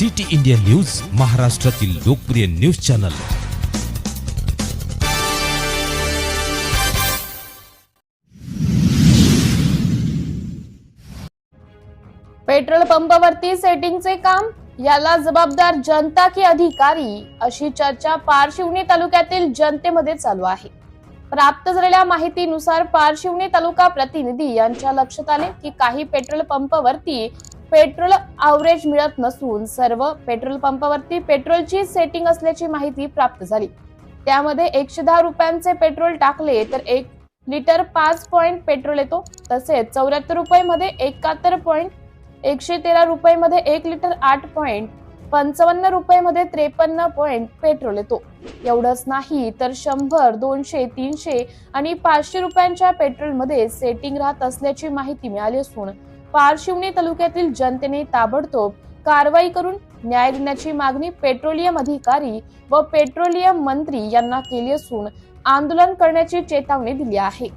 City India news महाराष्ट्रातील लोकप्रिय news channel. Petrol पंपावरती सेटिंगचे काम? याला जबाबदार जनता की अधिकारी? अशी चर्चा पारशिवनी तालुक्यातील जनतेमध्ये चालू आहे. प्राप्त झालेल्या माहितीनुसार पारशिवनी तालुका प्रतिनिधी यांच्या लक्षात आले की काही पेट्रोल पंपावरती पेट्रोल अवरेज मिळत नसून सर्व पेट्रोल पंपावरती पेट्रोलची सेटिंग असल्याची माहिती प्राप्त झाली. त्यामध्ये एकशे दहा रुपयांचे पेट्रोल टाकले तर एक लिटर पाच पॉइंट पेट्रोल येतो. तसेच चौऱ्याहत्तर रुपये मध्ये एकाहत्तर पॉइंट एकशे तेरा रुपये मध्ये एक लिटर आठ पॉइंट पंचावन्न रुपये मध्ये त्रेपन्न पॉइंट पेट्रोल येतो. एवढंच नाही तर शंभर दोनशे तीनशे आणि पाचशे रुपयांच्या पेट्रोलमध्ये सेटिंग राहत असल्याची माहिती मिळाली असून पारशिवनी तालुक्यातील जनतेने ताबडतोब कारवाई करून न्याय देण्याची मागणी पेट्रोलियम अधिकारी व पेट्रोलियम मंत्री यांना केली असून आंदोलन करण्याची चेतावणी दिली आहे.